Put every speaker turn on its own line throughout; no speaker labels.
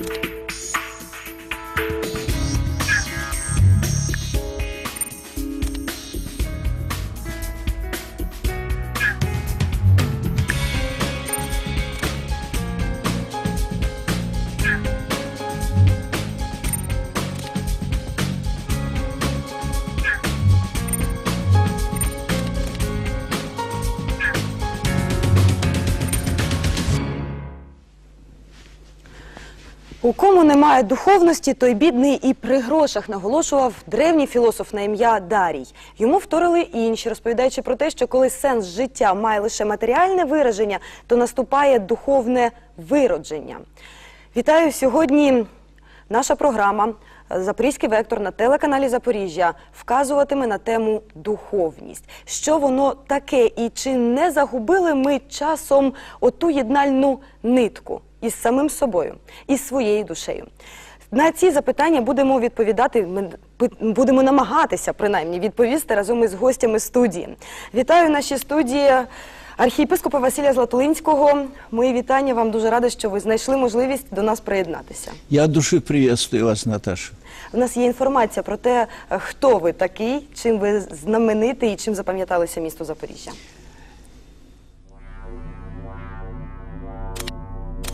У немає духовності, той бідний і при грошах наголошував древній філософ на ім'я Дарій. Йому вторили інші, розповідаючи про те, що коли сенс життя має лише матеріальне вираження, то наступає духовне виродження. Вітаю сьогодні. Наша програма Запорізький вектор на телеканалі Запоріжжя вказуватиме на тему духовність. Що воно таке, і чи не загубили ми часом оту єднальну нитку із самим собою, із своєю душею? На ці запитання будемо відповідати. Ми будемо намагатися принаймні відповісти разом із гостями студії. Вітаю в нашій студії архієпископа Василя Златолинського. Мої вітання вам дуже рада, що ви знайшли можливість до нас приєднатися.
Я души приветствую вас, Наташа.
У нас є інформація про те, е, хто ви такий, чим ви знаменитий і чим запам'яталося місто Запоріжжя.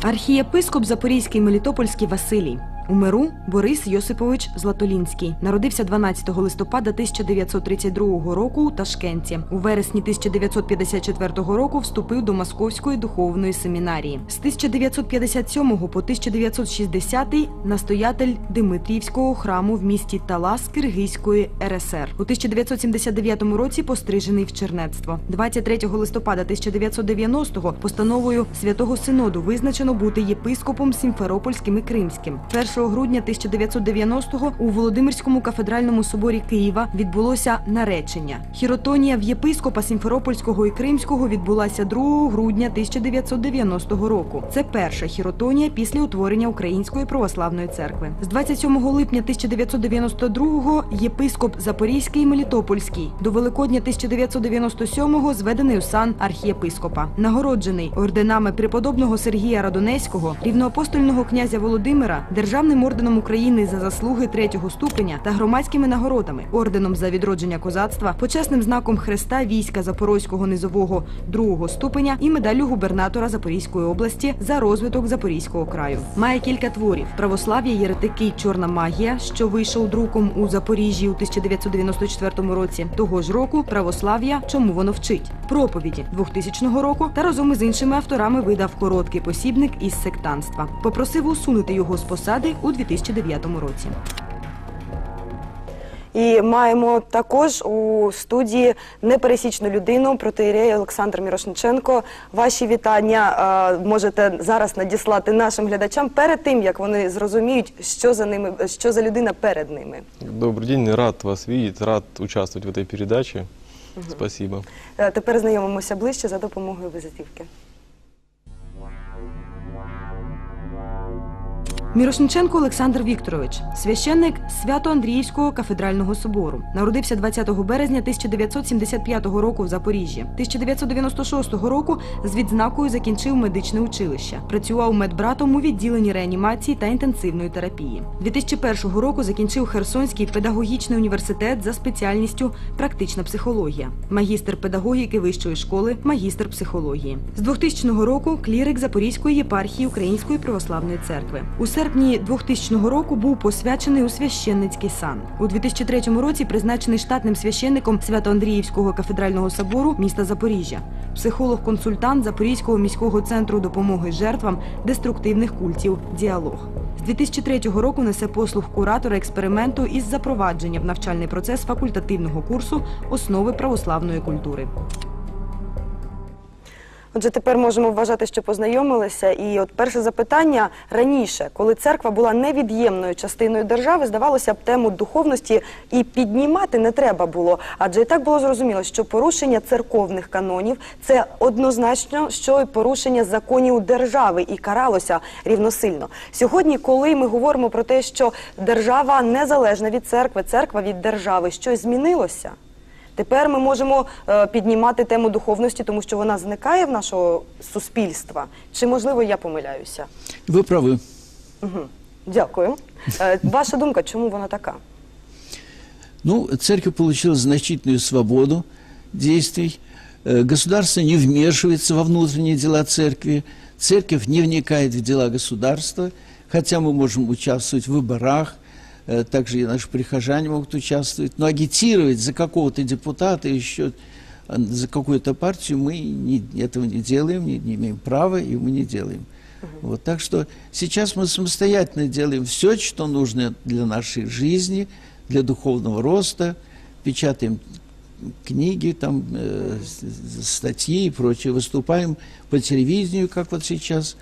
Архієпископ Запорізький Мелітопольський Василій. У миру Борис Йосипович Златолінський народився 12 листопада 1932 року у Ташкенті. У вересні 1954 року вступив до Московської духовної семінарії. З 1957 по 1960 настоятель Димитрівського храму в місті Талас Киргизької РСР. У 1979 році пострижений в чернецтво. 23 листопада 1990-го постановою Святого Синоду визначено бути єпископом Сімферопольським і Кримським. 1 грудня 1990-го у Володимирському кафедральному соборі Києва відбулося наречення. Хіротонія в єпископа Сімферопольського і Кримського відбулася 2 грудня 1990 року. Це перша хіротонія після утворення Української православної церкви. З 27 липня 1992-го єпископ Запорізький і Мелітопольський. До Великодня 1997-го зведений у сан архієпископа. Нагороджений орденами преподобного Сергія Радонеського, рівноапостольного князя Володимира, державним орденом України за заслуги третього ступеня та громадськими нагородами, орденом за відродження козацтва, почесним знаком Хреста війська Запорозького низового другого ступеня і медаллю губернатора Запорізької області за розвиток Запорізького краю. Має кілька творів: православ'я, єретики, чорна магія, що вийшов друком у Запоріжжі у 1994 році. Того ж року православ'я, чому воно вчить, проповіді 2000 року та разом із іншими авторами видав короткий посібник із сектанства. Попросив усунути його з посади у 2009 році.
І маємо також у студії непересічну людину, протиєрея Олександр Мірошниченко. Ваші вітання е, можете зараз надіслати нашим глядачам перед тим, як вони зрозуміють, що за ними, що за людина перед ними.
Добрый день, рад вас видеть, рад участвовать в этой передаче. Спасибо.
Е, Тепер знайомимося ближче за допомогою визитівки.
Мірошниченко Олександр Вікторович, священник Свято-Андріївського кафедрального собору. Народився 20 березня 1975 року в Запоріжжі. 1996 року з відзнакою закінчив медичне училище. Працював медбратом у відділенні реанімації та інтенсивної терапії. 2001 року закінчив Херсонський педагогічний університет за спеціальністю практична психологія, магістр педагогіки вищої школи, магістр психології. З 2000 року клірик Запорізької єпархії Української православної церкви. У серпні 2000 року був посвячений у священницький сан. У 2003 році призначений штатним священником Свято-Андріївського кафедрального собору міста Запоріжжя, психолог-консультант Запорізького міського центру допомоги жертвам деструктивних культів Діалог. З 2003 року несе послуг куратора експерименту із запровадження в навчальний процес факультативного курсу основи православної культури.
Отже, тепер можемо вважати, що познайомилися. І от перше запитання раніше, коли церква була невід'ємною частиною держави, здавалося б, тему духовності і піднімати не треба було. Адже і так було зрозуміло, що порушення церковних канонів це однозначно, що і порушення законів держави і каралося рівносильно. Сьогодні, коли ми говоримо про те, що держава незалежна від церкви, церква від держави, щось змінилося. Тепер ми можемо е, піднімати тему духовності, тому що вона зникає в нашого суспільства. Чи можливо я помиляюся?
Вы правы.
Угу. Дякую. Е, Ваша думка, чому вона така?
Ну, церковь получила значительную свободу действий. Э, Государство не вмешивается во внутренние дела церкви. Церковь не вникает в дела государства, хотя мы можем участвовать в выборах, э, также и наши прихожане могут участвовать. Но агитировать за какого-то депутата, еще э, за какую-то партию мы не- этого не делаем, не, не имеем права, и мы не делаем. Вот, так что сейчас мы самостоятельно делаем все, что нужно для нашей жизни, для духовного роста, печатаем книги, там, э, с- с- статьи и прочее, выступаем по телевидению, как вот сейчас.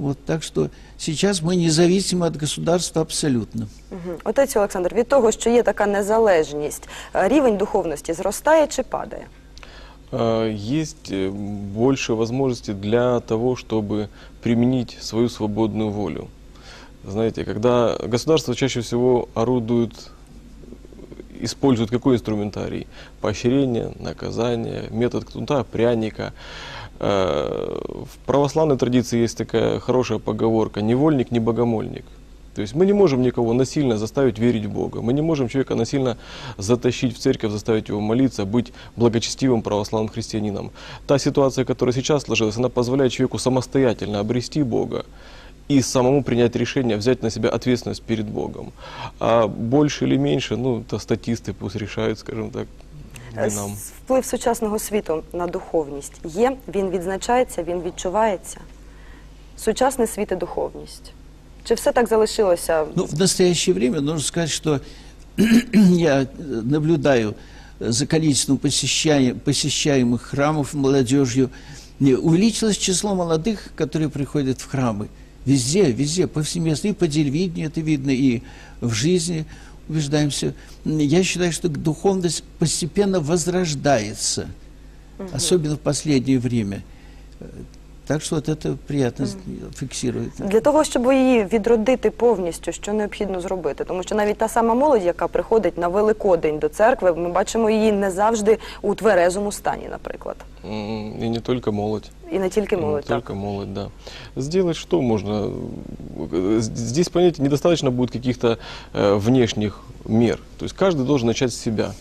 Вот, так что сейчас мы независимы от государства абсолютно.
Угу. Отець Олександр, від того, що є така незалежність, е, рівень духовності зростає чи падає?
Э, Есть э, больше возможностей для того, чтобы применить свою свободную волю. Знаете, когда государство чаще всего орудует, использует какой инструментарий? Поощрение, наказание, метод кнута, пряника. Э, В православной традиции есть такая хорошая поговорка «невольник, не богомольник». То есть мы не можем никого насильно заставить верить в Бога. Мы не можем человека насильно затащить в церковь, заставить его молиться, быть благочестивым православным христианином. Та ситуация, которая сейчас сложилась, она позволяет человеку самостоятельно обрести Бога и самому принять решение, взять на себя ответственность перед Богом. А больше или меньше, ну, это статисты пусть решают, скажем так,
Е,
не нам.
с- Вплив сучасного світу на духовність є, він відзначається, він відчувається. Сучасний світ і духовність. Чи все так залишилося?
Ну, в настоящее время нужно сказать, что я э, наблюдаю э, за количеством посещаем- посещаемых храмов молодежью. Не, Увеличилось число молодых, которые приходят в храмы. Везде, везде, повсеместно. И по телевидению это видно, и в жизни убеждаемся. Я считаю, что духовность постепенно возрождается, особенно в последнее время. Э, Так что вот это приятно с- фиксировать.
Для того, щоб її відродити повністю, що необхідно зробити? Тому що навіть та сама молодь, яка приходить на Великодень до церкви, ми бачимо її не завжди у тверезому стані, наприклад.
М, И не только молодь.
І не тільки
Ну,
молодь. так.
Только молодь, да. Сделать что можно? Э, Здесь, понимаете, недостаточно будет каких-то э, внешних мер. То есть каждый должен начать с себя.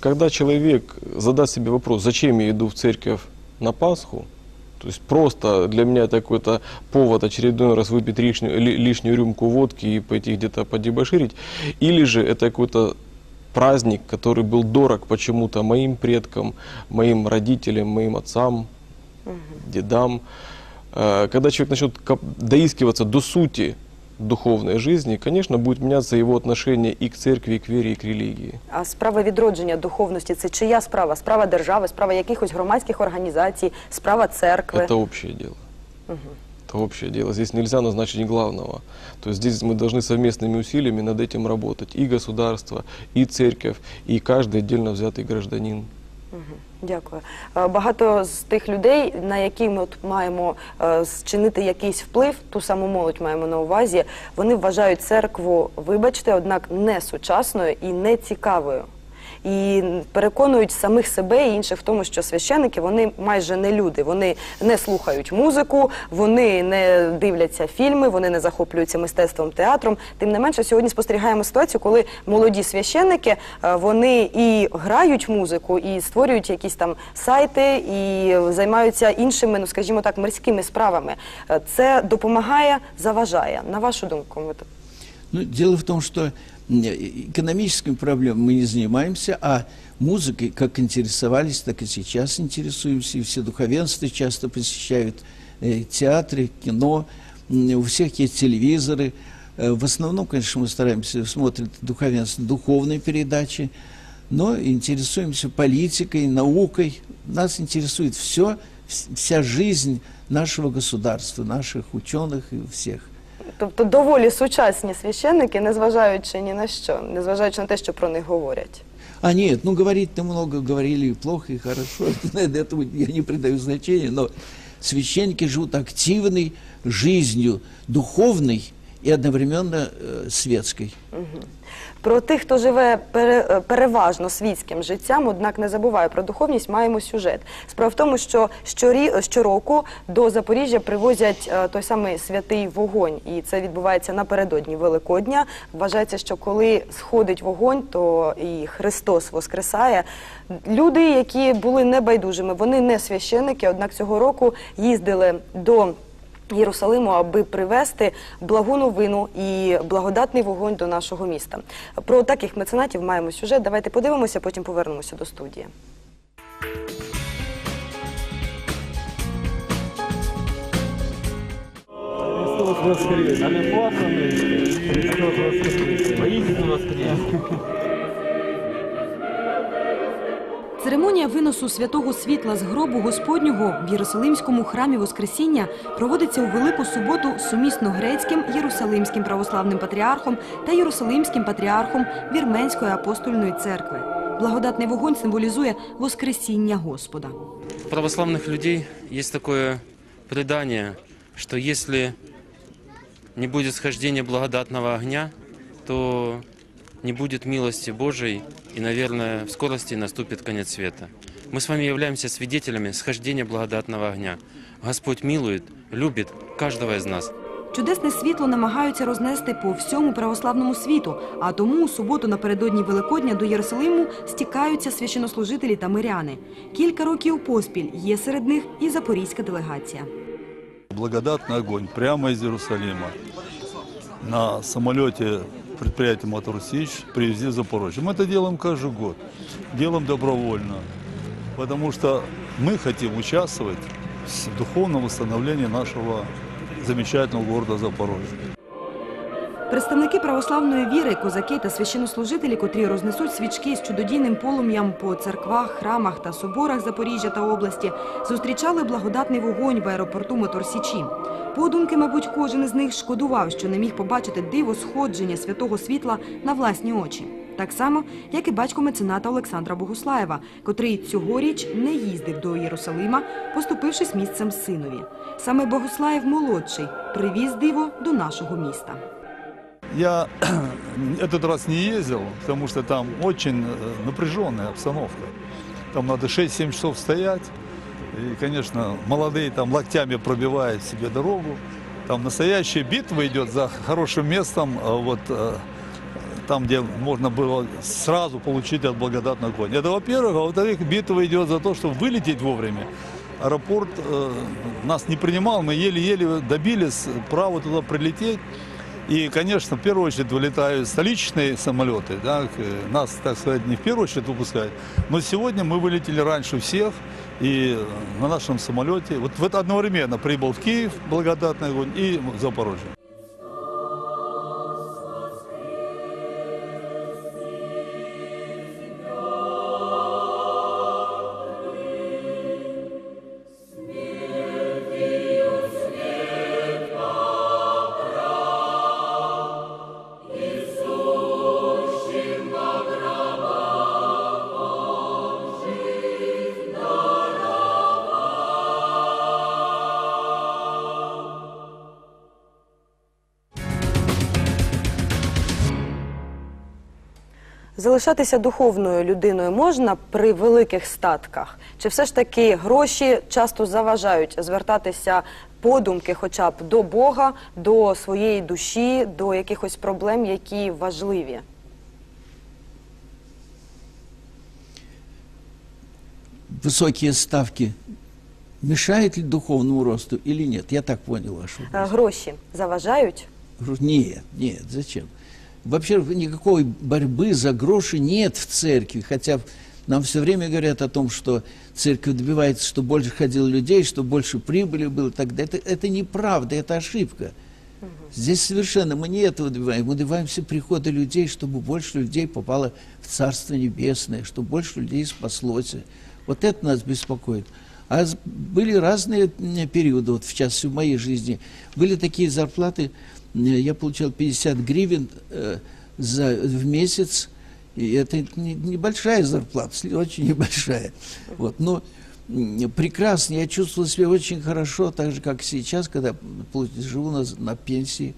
Когда человек задаст себе вопрос, зачем я иду в церковь на Пасху, то есть просто для меня это какой-то повод очередной раз выпить лишнюю, ли- лишнюю рюмку водки и пойти где-то подебоширить, или же это какой-то праздник, который был дорог почему-то моим предкам, моим родителям, моим отцам, дедам. Э, Когда человек начнет коп- доискиваться до сути духовной жизни, конечно, будет меняться его отношение и к церкви, и к вере, и к религии.
А справа відродження духовності це чия справа? Справа держави, справа якихось громадських організацій, справа церкви.
Это общее дело. Это общее дело. Здесь нельзя назначить главного. То есть здесь мы должны совместными усилиями над этим работать. И государство, и церковь, и каждый отдельно взятый гражданин.
Дякую. Е, Багато з тих людей, на які ми маємо е, зчинити якийсь вплив, ту саму молодь маємо на увазі, вони вважають церкву, вибачте, однак не сучасною і не цікавою. І переконують самих себе і інших в тому, що священники вони майже не люди. Вони не слухають музику, вони не дивляться фільми, вони не захоплюються мистецтвом театром. Тим не менше, сьогодні спостерігаємо ситуацію, коли молоді священники е, вони і грають музику, і створюють якісь там сайти, і займаються іншими, ну скажімо так, мирськими справами. Е, Це допомагає, заважає. На вашу думку, ви так?
Ну, дело в том, что экономическими проблемами мы не занимаемся, а музыкой, как интересовались, так и сейчас интересуемся. И все духовенства часто посещают э, театры, кино, у всех есть телевизоры. Э, в основном, конечно, мы стараемся смотреть духовенство духовные передачи, но интересуемся политикой, наукой. Нас интересует все, вся жизнь нашего государства, наших ученых и всех.
Тобто доволі сучасні священники, незважаючи ні на що, незважаючи на те, що про них говорять.
А нет, ну говорить-то много говорили и плохо, и хорошо. Этому я не придаю значения, но священники живут активной жизнью, духовной и одновременно э, светской.
Про тих, хто живе е, переважно світським життям, однак не забуває про духовність, маємо сюжет. Справа в тому, що щороку до Запоріжжя привозять е, той самий святий вогонь, і це відбувається напередодні Великодня. Вважається, що коли сходить вогонь, то і Христос воскресає. Люди, які були небайдужими, вони не священники, однак цього року їздили до. Єрусалиму, аби привезти благу новину і благодатний вогонь до нашого міста. Про таких меценатів маємо сюжет. Давайте подивимося, потім повернемося до студії.
Христос воскрес! А не плаканий? Христос воскрес! Воістину воскрес!
Церемонія виносу святого світла з гробу Господнього в Єрусалимському храмі Воскресіння проводиться у Велику суботу сумісно грецьким Єрусалимським православним патріархом та Єрусалимським патріархом Вірменської апостольної церкви. Благодатний вогонь символізує Воскресіння Господа.
У православных людей есть такое предание, что если не будет схождения благодатного огня, то не будет милости Божией, и, наверное, в скорости наступит конец света. Мы с вами являемся свидетелями схождения благодатного огня. Господь милует, любит каждого из нас.
Чудесне світло намагаються рознести по всьому православному світу, а тому у суботу напередодні Великодня до Єрусалиму стікаються священнослужителі та миряни. Кілька років поспіль є серед них і запорізька делегація.
Благодатный огонь прямо из Иерусалима на самолете предприятия «Мотор Сич» привезли в Запорожье. Мы это делаем каждый год, делаем добровольно, потому что мы хотим участвовать в духовном восстановлении нашего замечательного города Запорожья.
Представники православної віри, козаки та священнослужителі, котрі рознесуть свічки з чудодійним полум'ям по церквах, храмах та соборах Запоріжжя та області, зустрічали благодатний вогонь в аеропорту Моторсічі. Подумки, мабуть, кожен із них шкодував, що не міг побачити диво сходження святого світла на власні очі. Так само, як і батько мецената Олександра Богуслаєва, котрий цьогоріч не їздив до Єрусалима, поступившись місцем синові. Саме Богуслаєв молодший привіз диво до нашого міста.
Я этот раз не ездил, потому что там очень э, напряженная обстановка. Там надо 6-7 часов стоять. И, конечно, молодые там локтями пробивают себе дорогу. Там настоящая битва идет за хорошим местом, а вот э, там, где можно было сразу получить от благодатного огонь. Это во-первых. А во-вторых, битва идет за то, чтобы вылететь вовремя. Аэропорт э, нас не принимал, мы еле-еле добились права туда прилететь. И, конечно, в первую очередь вылетают столичные самолеты. Да, нас, так сказать, не в первую очередь выпускают. Но сегодня мы вылетели раньше всех. И на нашем самолете, вот в это одновременно прибыл в Киев, благодатный огонь, и в Запорожье.
Залишатися духовною людиною можна при великих статках? Чи все ж таки гроші часто заважають звертатися подумки, хоча б до Бога, до своєї душі, до якихось проблем, які важливі?
Высокие ставки мешают ли духовному росту или нет? Я так понял вашу
Е. Гроші заважають?
Говорю, Нет, нет, зачем? Вообще никакой борьбы за гроши нет в церкви, хотя нам все время говорят о том, что церковь добивается, что больше ходило людей, что больше прибыли было и так далее. Это, это неправда, это ошибка. Здесь совершенно мы не этого добиваем. Мы добиваемся прихода людей, чтобы больше людей попало в Царство Небесное, чтобы больше людей спаслось. Вот это нас беспокоит. А с- были разные м, периоды, вот в частности в моей жизни. Были такие зарплаты, м, я получал 50 гривен э, за, в месяц, и это не- небольшая зарплата, сли- очень небольшая. Вот, но м, прекрасно, я чувствовал себя очень хорошо, так же, как сейчас, когда получ- живу на, на пенсии.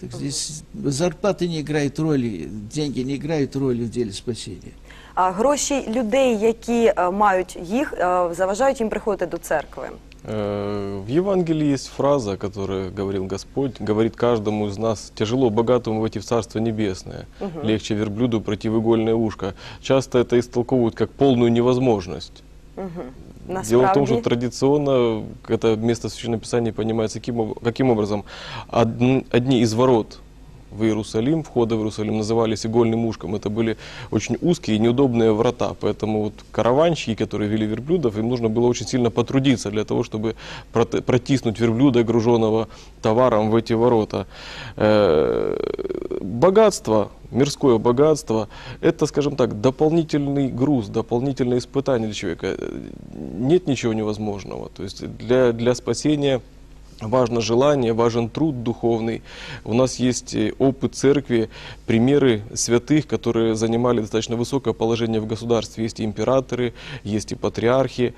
Так здесь зарплата не играет роли, деньги не играют роли в деле спасения.
А гроші людей, які е, мають їх, е, заважають їм приходити до церкви.
Э, В Евангелии есть фраза, которую говорил Господь, говорит каждому из нас, тяжело богатому войти в Царство Небесное, легче верблюду пройти в игольное ушко. Часто это истолковывают как полную невозможность.
Насправді,
Дело в том, что традиционно это место Священного Писания понимается каким, об- каким образом. Одни, одни из ворот в Иерусалим, входа в Иерусалим, назывались игольным ушком. Это были очень узкие и неудобные врата. Поэтому вот караванщики, которые вели верблюдов, им нужно было очень сильно потрудиться для того, чтобы протиснуть верблюда, груженного товаром в эти ворота. Э, Богатство, мирское богатство, это, скажем так, дополнительный груз, дополнительное испытание для человека. Нет ничего невозможного. То есть для, для спасения важно желание, важен труд духовный. У нас есть э, опыт церкви, примеры святых, которые занимали достаточно высокое положение в государстве. Есть и императоры, есть и патриархи,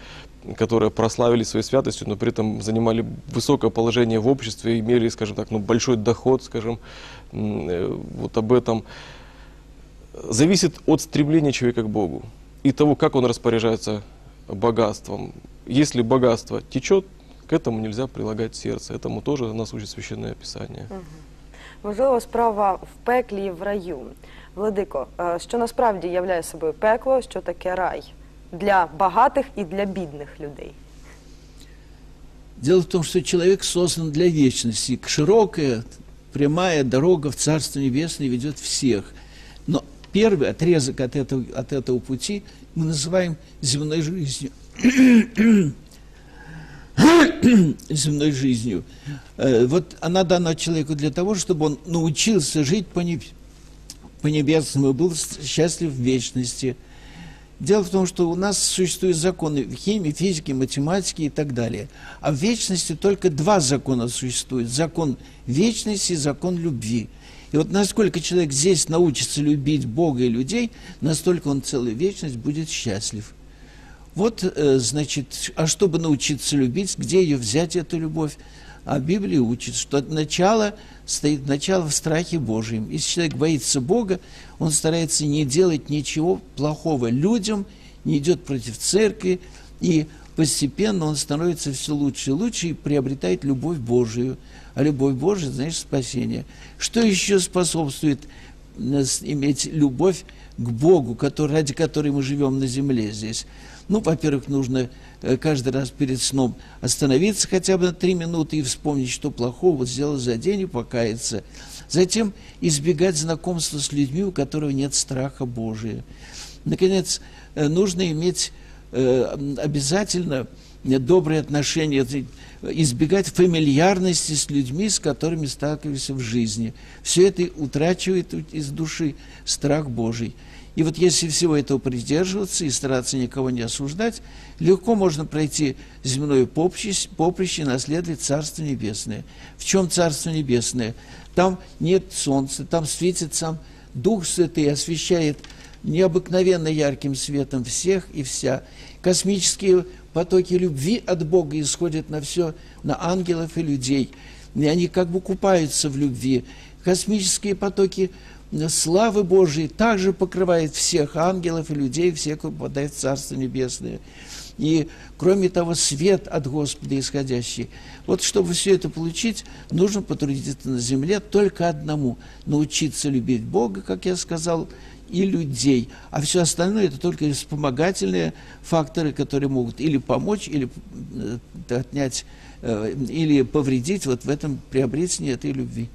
которые прославили своей святостью, но при этом занимали высокое положение в обществе, имели, скажем так, ну, большой доход, скажем, э, вот об этом. Зависит от стремления человека к Богу и того, как он распоряжается богатством. Если богатство течет, к этому нельзя прилагать сердце. Этому тоже нас учит Священное Писание.
Можливо, справа в пеклі і в раю. Владико, е, що насправді являє собою пекло, що таке рай для багатих і для бідних людей?
Дело в том, что человек создан для вечности. Широкая, прямая дорога в Царство Небесное ведет всех. Но первый отрезок от этого, от этого пути мы называем земной жизнью. земной жизнью. Э, Вот она дана человеку для того, чтобы он научился жить по, неб- по небесному и был счастлив в вечности. Дело в том, что у нас существуют законы в химии, физике, математике и так далее. А в вечности только два закона существуют. Закон вечности и закон любви. И вот насколько человек здесь научится любить Бога и людей, настолько он целую вечность будет счастлив. Вот, э, значит, а чтобы научиться любить, где ее взять, эту любовь? А Библия учит, что начало стоит начало в страхе Божьем. Если человек боится Бога, он старается не делать ничего плохого людям, не идет против церкви, и постепенно он становится все лучше и лучше и приобретает любовь Божию. А любовь Божия, значит, спасение. Что еще способствует нас иметь любовь к Богу, который, ради которой мы живем на земле здесь. Ну, во-первых, нужно э, каждый раз перед сном остановиться хотя бы на три минуты и вспомнить, что плохого сделал за день и покаяться. Затем избегать знакомства с людьми, у которых нет страха Божия. Наконец, э, нужно иметь э, обязательно добрые отношения, избегать фамильярности с людьми, с которыми сталкиваешься в жизни. Все это утрачивает из души страх Божий. И вот если всего этого придерживаться и стараться никого не осуждать, легко можно пройти земное поприще, поприще и наследовать Царство Небесное. В чем Царство Небесное? Там нет солнца, там светит сам Дух Святый, освещает необыкновенно ярким светом всех и вся. Космические потоки любви от Бога исходят на все, на ангелов и людей. И они как бы купаются в любви. Космические потоки славы Божией также покрывает всех ангелов и людей, всех, кто попадает в Царство Небесное. И, кроме того, свет от Господа исходящий. Вот чтобы все это получить, нужно потрудиться на земле только одному. Научиться любить Бога, как я сказал, и людей. А все остальное это только вспомогательные факторы, которые могут или помочь, или э, отнять, э, или повредить вот в этом приобретении этой любви.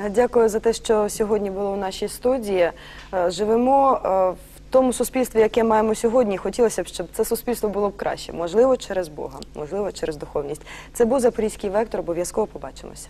Е, Дякую за те, що сьогодні було у нашій студії. Е, Живемо е, в тому суспільстві, яке маємо сьогодні. Хотілося б, щоб це суспільство було б краще. Можливо, через Бога, можливо, через духовність. Це був запорізький вектор. Обов'язково побачимося.